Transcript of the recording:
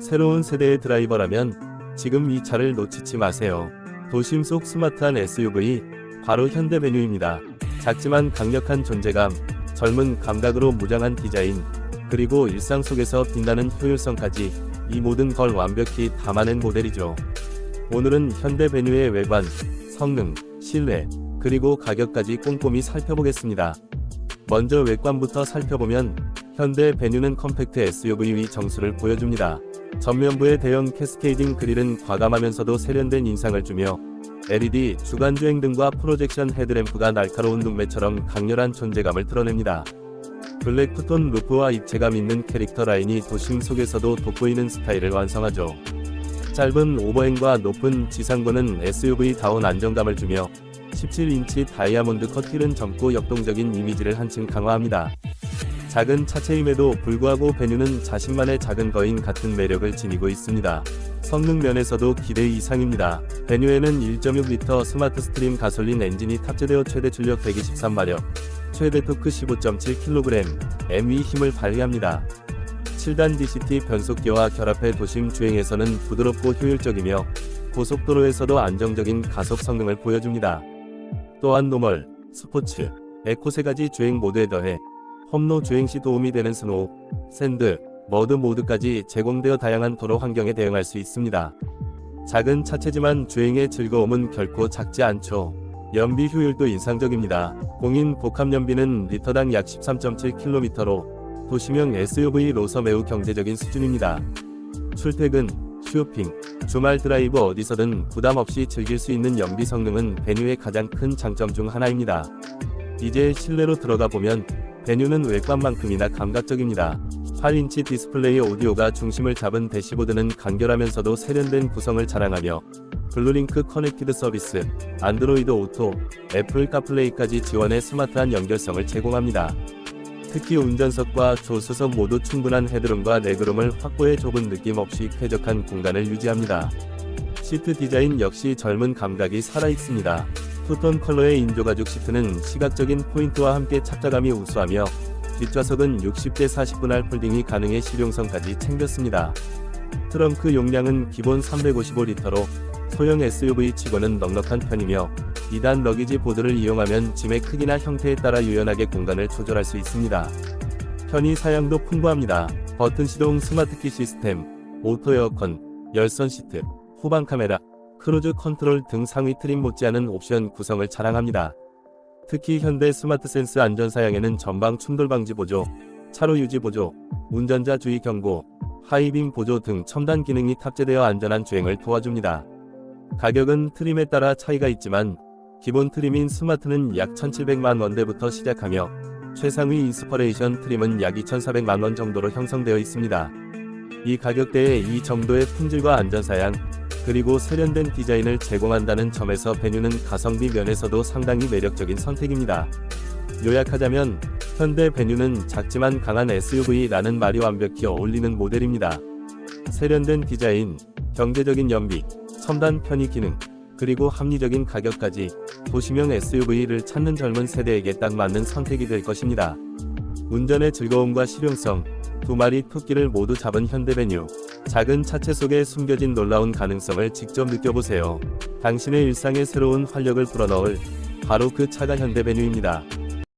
새로운 세대의 드라이버라면 지금 이 차를 놓치지 마세요. 도심 속 스마트한 SUV, 바로 현대베뉴입니다. 작지만 강력한 존재감, 젊은 감각으로 무장한 디자인, 그리고 일상 속에서 빛나는 효율성까지 이 모든 걸 완벽히 담아낸 모델이죠. 오늘은 현대베뉴의 외관, 성능, 실내, 그리고 가격까지 꼼꼼히 살펴보겠습니다. 먼저 외관부터 살펴보면 현대 베뉴는 컴팩트 SUV의 정수를 보여줍니다. 전면부의 대형 캐스케이딩 그릴은 과감하면서도 세련된 인상을 주며 LED 주간 주행 등과 프로젝션 헤드램프가 날카로운 눈매처럼 강렬한 존재감을 드러냅니다. 블랙 푸톤 루프와 입체감 있는 캐릭터 라인이 도심 속에서도 돋보이는 스타일을 완성하죠. 짧은 오버행과 높은 지상부는 SUV다운 안정감을 주며 17인치 다이아몬드 컷휠은 젊고 역동적인 이미지를 한층 강화합니다. 작은 차체임에도 불구하고 베뉴는 자신만의 작은 거인 같은 매력을 지니고 있습니다. 성능 면에서도 기대 이상입니다. 베뉴에는 1.6L 스마트 스트림 가솔린 엔진이 탑재되어 최대 출력 123마력, 최대 토크 15.7kg, ME 힘을 발휘합니다. 7단 DCT 변속기와 결합해 도심 주행에서는 부드럽고 효율적이며 고속도로에서도 안정적인 가속 성능을 보여줍니다. 또한 노멀, 스포츠, 에코 세 가지 주행 모드에 더해 험로 주행 시 도움이 되는 스노우, 샌드, 머드 모드까지 제공되어 다양한 도로 환경에 대응할 수 있습니다. 작은 차체지만 주행의 즐거움은 결코 작지 않죠. 연비 효율도 인상적입니다. 공인 복합 연비는 리터당 약 13.7km로 도시명 SUV로서 매우 경제적인 수준입니다. 출퇴근, 쇼핑, 주말 드라이브 어디서든 부담 없이 즐길 수 있는 연비 성능은 베뉴의 가장 큰 장점 중 하나입니다. 이제 실내로 들어가 보면 베뉴는 외관만큼이나 감각적입니다. 8인치 디스플레이 오디오가 중심을 잡은 대시보드는 간결하면서도 세련된 구성을 자랑하며 블루링크 커넥티드 서비스, 안드로이드 오토, 애플 카플레이까지 지원해 스마트한 연결성을 제공합니다. 특히 운전석과 조수석 모두 충분한 헤드룸과 레그룸을 확보해 좁은 느낌 없이 쾌적한 공간을 유지합니다. 시트 디자인 역시 젊은 감각이 살아있습니다. 투톤 컬러의 인조가죽 시트는 시각적인 포인트와 함께 착자감이 우수하며 뒷좌석은 60대 40분할 폴딩이 가능해 실용성까지 챙겼습니다. 트렁크 용량은 기본 355리터로 소형 SUV 치고는 넉넉한 편이며 2단 러기지 보드를 이용하면 짐의 크기나 형태에 따라 유연하게 공간을 조절할 수 있습니다. 편의 사양도 풍부합니다. 버튼 시동 스마트키 시스템, 오토 에어컨, 열선 시트, 후방 카메라, 크루즈 컨트롤 등 상위 트림 못지않은 옵션 구성을 자랑합니다. 특히 현대 스마트 센스 안전 사양에는 전방 충돌 방지 보조, 차로 유지 보조, 운전자 주의 경고, 하이빔 보조 등 첨단 기능이 탑재되어 안전한 주행을 도와줍니다. 가격은 트림에 따라 차이가 있지만 기본 트림인 스마트는 약 1,700만 원대부터 시작하며 최상위 인스퍼레이션 트림은 약 2,400만 원 정도로 형성되어 있습니다. 이 가격대에 이 정도의 품질과 안전사양, 그리고 세련된 디자인을 제공한다는 점에서 베뉴는 가성비 면에서도 상당히 매력적인 선택입니다. 요약하자면 현대 베뉴는 작지만 강한 SUV라는 말이 완벽히 어울리는 모델입니다. 세련된 디자인, 경제적인 연비, 첨단 편의 기능, 그리고 합리적인 가격까지 도시명 SUV를 찾는 젊은 세대에게 딱 맞는 선택이 될 것입니다. 운전의 즐거움과 실용성, 두 마리 토끼를 모두 잡은 현대베뉴. 작은 차체 속에 숨겨진 놀라운 가능성을 직접 느껴보세요. 당신의 일상에 새로운 활력을 불어넣을 바로 그 차가 현대베뉴입니다.